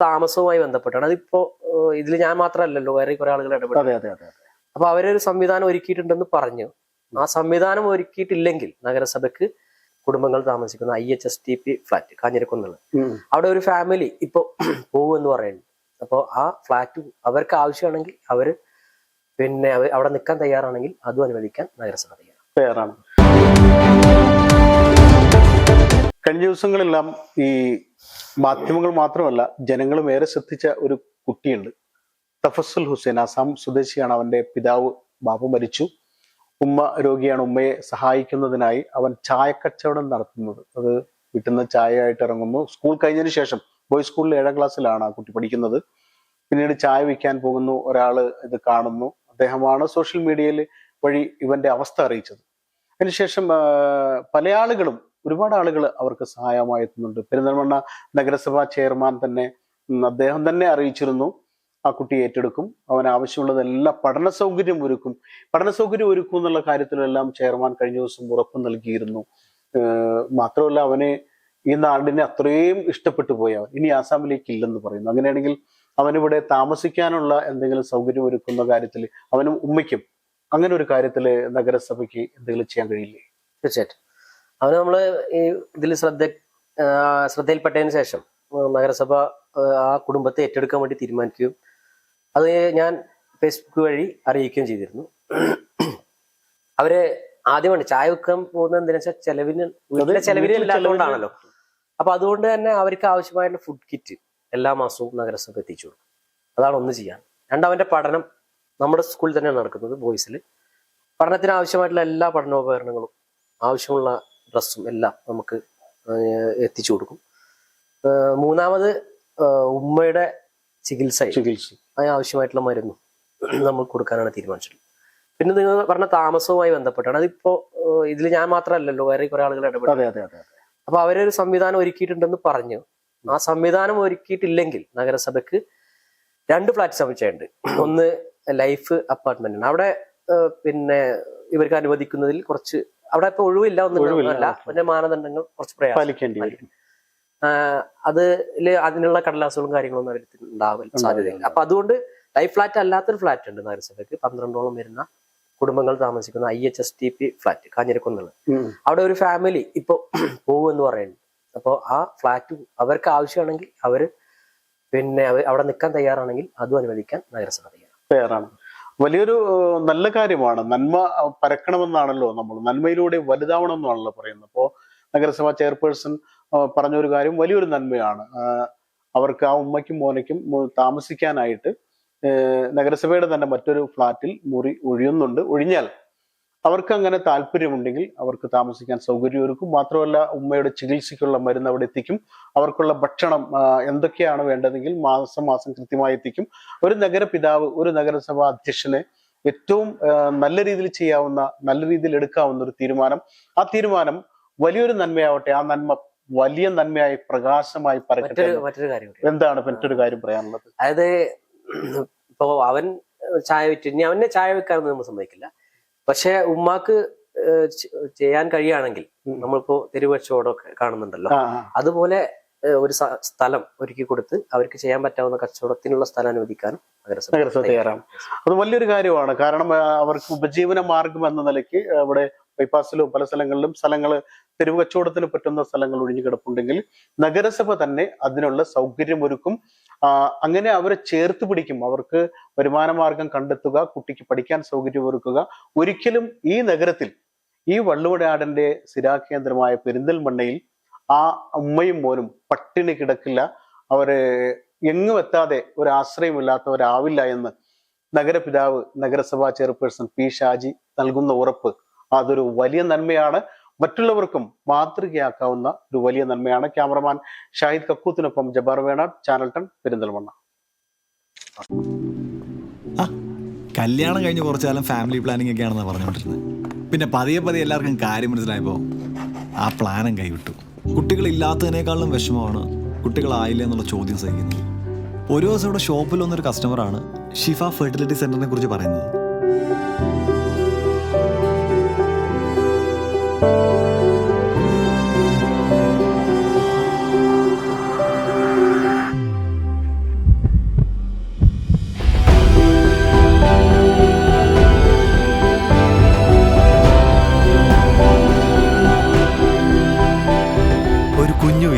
താമസവുമായി ബന്ധപ്പെട്ടാണ്. അതിപ്പോ ഇതിൽ ഞാൻ മാത്രമല്ലല്ലോ വേറെ കുറെ ആളുകൾ ഇടപെടും അതെ അതെ അതെ അതെ. അപ്പൊ അവരൊരു സംവിധാനം ഒരുക്കിയിട്ടുണ്ടെന്ന് പറഞ്ഞു. ആ സംവിധാനം ഒരുക്കിയിട്ടില്ലെങ്കിൽ നഗരസഭയ്ക്ക് കുടുംബങ്ങൾ താമസിക്കുന്ന I H S T P flat കാഞ്ഞിരക്കുന്നുള്ള അവിടെ ഒരു ഫാമിലി ഇപ്പൊ പോകുമെന്ന് പറയുന്നു. അപ്പോൾ ആ ഫ്ലാറ്റ് അവർക്ക് ആവശ്യമാണെങ്കിൽ അവർ പിന്നെ അവിടെ നിൽക്കാൻ തയ്യാറാണെങ്കിൽ അതും അനുവദിക്കാൻ നഗരസഭ തയ്യാറാണ്. കഴിഞ്ഞ ദിവസങ്ങളെല്ലാം ഈ മാധ്യമങ്ങൾ മാത്രമല്ല ജനങ്ങളും ഏറെ ശ്രദ്ധിച്ച ഒരു കുട്ടിയുണ്ട്. തഫസുൽ ഹുസൈൻ ആസാം സ്വദേശിയാണ് അവന്റെ പിതാവ്. ബാബു മരിച്ചു. ഉമ്മ രോഗിയാണ്. ഉമ്മയെ സഹായിക്കുന്നതിനായി അവൻ ചായക്കച്ചവടം നടത്തുന്നത്. അത് വീട്ടിൽ നിന്ന് ചായയായിട്ട് ഇറങ്ങുന്നു. സ്കൂൾ കഴിഞ്ഞതിന് ശേഷം ബോയ്സ് സ്കൂളിൽ ഏഴാം ക്ലാസ്സിലാണ് ആ കുട്ടി പഠിക്കുന്നത്. പിന്നീട് ചായ വിൽക്കാൻ പോകുന്നു. ഒരാൾ ഇത് കാണുന്നു. അദ്ദേഹമാണ് സോഷ്യൽ മീഡിയയിൽ വഴി ഇവന്റെ അവസ്ഥ അറിയിച്ചത്. അതിനുശേഷം പല ആളുകളും ഒരുപാട് ആളുകൾ അവർക്ക് സഹായമായി എത്തുന്നുണ്ട്. പെരിന്തൽമണ്ണ നഗരസഭാ ചെയർമാൻ തന്നെ അദ്ദേഹം തന്നെ അറിയിച്ചിരുന്നു ആ കുട്ടി ഏറ്റെടുക്കും. അവന് ആവശ്യമുള്ളതെല്ലാം പഠന സൗകര്യം ഒരുക്കും. പഠന സൗകര്യം ഒരുക്കും എന്നുള്ള കാര്യത്തിലെല്ലാം ചെയർമാൻ കഴിഞ്ഞ ദിവസം ഉറപ്പ് നൽകിയിരുന്നു. മാത്രമല്ല അവനെ ഈ നാടിനെ അത്രയും ഇഷ്ടപ്പെട്ടു പോയി. അവൻ ഇനി ആസാമിലേക്ക് ഇല്ലെന്ന് പറയുന്നു. അങ്ങനെയാണെങ്കിൽ അവനിവിടെ താമസിക്കാനുള്ള എന്തെങ്കിലും സൗകര്യം ഒരുക്കുന്ന കാര്യത്തിൽ അവനും ഉമ്മയ്ക്കും അങ്ങനെ ഒരു കാര്യത്തിൽ നഗരസഭയ്ക്ക് എന്തെങ്കിലും ചെയ്യാൻ കഴിയില്ലേ? തീർച്ചയായിട്ടും. അവന് നമ്മൾ ഈ ഇതിൽ ശ്രദ്ധ ശ്രദ്ധയിൽപ്പെട്ടതിന് ശേഷം നഗരസഭ ആ, കുടുംബത്തെ ഏറ്റെടുക്കാൻ വേണ്ടി തീരുമാനിക്കുകയും അത് ഞാൻ ഫേസ്ബുക്ക് വഴി അറിയിക്കുകയും ചെയ്തിരുന്നു. അവർ ആദ്യമാണ് ചായ വെക്കാൻ പോകുന്നത് എന്തിനാ വെച്ചാൽ ചെലവിന് വീട്ടിലെ ചെലവിന് ഇല്ലാത്തതുകൊണ്ടാണല്ലോ അപ്പൊ അതുകൊണ്ട് തന്നെ അവർക്ക് ആവശ്യമായിട്ടുള്ള ഫുഡ് കിറ്റ് എല്ലാ മാസവും നഗരസഭ എത്തിച്ചു കൊടുക്കും. അതാണ് ഒന്ന് ചെയ്യാൻ. രണ്ട് അവന്റെ പഠനം നമ്മുടെ സ്കൂളിൽ തന്നെയാണ് നടക്കുന്നത് ബോയ്സിൽ പഠനത്തിന് ആവശ്യമായിട്ടുള്ള എല്ലാ പഠനോപകരണങ്ങളും ആവശ്യമുള്ള ഡ്രസ്സും എല്ലാം നമുക്ക് എത്തിച്ചു കൊടുക്കും. മൂന്നാമത് ഉമ്മയുടെ ചികിത്സ ചികിത്സ. അതിന് ആവശ്യമായിട്ടുള്ള മരുന്നും നമ്മൾ കൊടുക്കാനാണ് തീരുമാനിച്ചത്. പിന്നെ നിങ്ങൾ പറഞ്ഞ താമസവുമായി ബന്ധപ്പെട്ടാണ്. അതിപ്പോ ഇതിൽ ഞാൻ മാത്രമല്ലല്ലോ വേറെ കുറെ ആളുകൾ ഇടപെട്ടു. അപ്പൊ അവരൊരു സംവിധാനം ഒരുക്കിയിട്ടുണ്ടെന്ന് പറഞ്ഞു. ആ സംവിധാനം ഒരുക്കിയിട്ടില്ലെങ്കിൽ നഗരസഭയ്ക്ക് രണ്ട് ഫ്ലാറ്റ് സമുച്ചയമുണ്ട്. ഒന്ന് ലൈഫ് അപ്പാർട്ട്മെന്റ് ആണ് അവിടെ പിന്നെ ഇവർക്ക് അനുവദിക്കുന്നതിൽ കുറച്ച് അവിടെ ഇപ്പൊ ഒഴിവില്ല ഒന്നുമില്ല. പിന്നെ മാനദണ്ഡങ്ങൾ കുറച്ച് പ്രയാസം. അതിൽ അതിനുള്ള കടലാസുകളും കാര്യങ്ങളൊന്നും അവർക്ക് ഉണ്ടാവില്ല. സാധ്യതയില്ല. അപ്പൊ അതുകൊണ്ട് ലൈഫ് ഫ്ലാറ്റ് അല്ലാത്തൊരു ഫ്ലാറ്റ് ഉണ്ട് നഗരസഭയ്ക്ക്. പന്ത്രണ്ടോളം വരുന്ന കുടുംബങ്ങൾ താമസിക്കുന്ന I H S T P flat കാഞ്ഞിരക്കുന്നുള്ള അവിടെ ഒരു ഫാമിലി ഇപ്പൊ പോകുമെന്ന് പറയുന്നു അപ്പോൾ ആ ഫ്ലാറ്റ് അവർക്ക് ആവശ്യമാണെങ്കിൽ അവർ പിന്നെ അവിടെ നിൽക്കാൻ തയ്യാറാണെങ്കിൽ അതും അനുവദിക്കാൻ നഗരസഭ തയ്യാറാണ്. വലിയൊരു നല്ല കാര്യമാണ്. നന്മ പരക്കണമെന്നാണല്ലോ നമ്മൾ. നന്മയിലൂടെ വലുതാവണം എന്നാണല്ലോ പറയുന്നത്. അപ്പോൾ നഗരസഭാ ചെയർപേഴ്സൺ പറഞ്ഞൊരു കാര്യം വലിയൊരു നന്മയാണ്. അവർക്ക് ആ ഉമ്മയ്ക്കും മോനയ്ക്കും താമസിക്കാനായിട്ട് നഗരസഭയുടെ തന്നെ മറ്റൊരു ഫ്ലാറ്റിൽ മുറി ഒഴിയുന്നുണ്ട്. ഒഴിഞ്ഞാൽ അവർക്ക് അങ്ങനെ താല്പര്യമുണ്ടെങ്കിൽ അവർക്ക് താമസിക്കാൻ സൗകര്യം ഒരുക്കും മാത്രമല്ല ഉമ്മയുടെ ചികിത്സയ്ക്കുള്ള മരുന്ന് അവിടെ എത്തിക്കും. അവർക്കുള്ള ഭക്ഷണം എന്തൊക്കെയാണ് വേണ്ടതെങ്കിൽ മാസം മാസം കൃത്യമായി എത്തിക്കും. ഒരു നഗരപിതാവ് ഒരു നഗരസഭാ അധ്യക്ഷനെ ഏറ്റവും നല്ല രീതിയിൽ ചെയ്യാവുന്ന നല്ല രീതിയിൽ എടുക്കാവുന്ന ഒരു തീരുമാനം. ആ തീരുമാനം വലിയൊരു നന്മയാവട്ടെ ആ നന്മ വലിയ നന്മയായി പ്രകാശമായി പറയട്ടെ മറ്റൊരു മറ്റൊരു കാര്യം എന്താണ് മറ്റൊരു കാര്യം പറയാനുള്ളത്? അതായത് ഇപ്പോ അവൻ ചായ വിറ്റ് ഇനി അവനെ ചായ വെക്കാനൊന്നും നമ്മൾ സമ്മതിക്കില്ല. പക്ഷെ ഉമ്മാക്ക് ചെയ്യാൻ കഴിയുകയാണെങ്കിൽ. നമ്മളിപ്പോ തെരുവ് കച്ചവടമൊക്കെ കാണുന്നുണ്ടല്ലോ. അതുപോലെ ഒരു സ്ഥലം ഒരുക്കി കൊടുത്ത് അവർക്ക് ചെയ്യാൻ പറ്റാവുന്ന കച്ചവടത്തിനുള്ള സ്ഥലം അനുവദിക്കാനും നഗരസഭ തയ്യാറാണ്. അത് വലിയൊരു കാര്യമാണ്. കാരണം അവർക്ക് ഉപജീവന മാർഗം എന്ന നിലയ്ക്ക് അവിടെ ബൈപ്പാസിലും പല സ്ഥലങ്ങളിലും സ്ഥലങ്ങൾ തെരുവ് കച്ചവടത്തിന് പറ്റുന്ന സ്ഥലങ്ങൾ ഒഴിഞ്ഞു കിടപ്പുണ്ടെങ്കിൽ നഗരസഭ തന്നെ അതിനുള്ള സൗകര്യം ഒരുക്കും ആ, അങ്ങനെ അവരെ ചേർത്ത് പിടിക്കും. അവർക്ക് വരുമാനമാർഗം കണ്ടെത്തുക കുട്ടിക്ക് പഠിക്കാൻ സൗകര്യം ഒരുക്കുക. ഒരിക്കലും ഈ നഗരത്തിൽ ഈ വള്ളുവടയാടന്റെ സ്ഥിരാകേന്ദ്രമായ പെരിന്തൽമണ്ണയിൽ ആ അമ്മയും മോനും പട്ടിണി കിടക്കില്ല. അവർ എങ്ങും എത്താതെ ഒരു ആശ്രയമില്ലാത്തവരാവില്ല എന്ന് നഗരപിതാവ് നഗരസഭാ ചെയർപേഴ്സൺ പി ഷാജി നൽകുന്ന ഉറപ്പ്. അതൊരു വലിയ നന്മയാണ്. മറ്റുള്ളവർക്കും മാതൃകയാക്കാവുന്ന ഒരു വലിയ നന്മയാണ് ക്യാമറമാൻ ഷാഹിദ് കക്കൂത്തിനൊപ്പം ജബാർ വേണാട് ചാനൽ ടൺ പെരിന്തൽമണ്ണ. കല്യാണം കഴിഞ്ഞ് കുറച്ചു കാലം ഫാമിലി പ്ലാനിങ് ഒക്കെയാണെന്ന് പറഞ്ഞുകൊണ്ടിരുന്നത് പിന്നെ പതിയെ പതിയെ എല്ലാവർക്കും കാര്യം മനസ്സിലായപ്പോൾ ആ പ്ലാനും കൈവിട്ടു. കുട്ടികളില്ലാത്തതിനേക്കാളും വിഷമമാണ് കുട്ടികളായില്ല എന്നുള്ള ചോദ്യം സഹിക്കുന്നത്. ഒരു ദിവസം ഇവിടെ ഷോപ്പിൽ വന്നൊരു കസ്റ്റമറാണ് ഷിഫ ഫെർട്ടിലിറ്റി സെന്ററിനെ കുറിച്ച് പറയുന്നത്.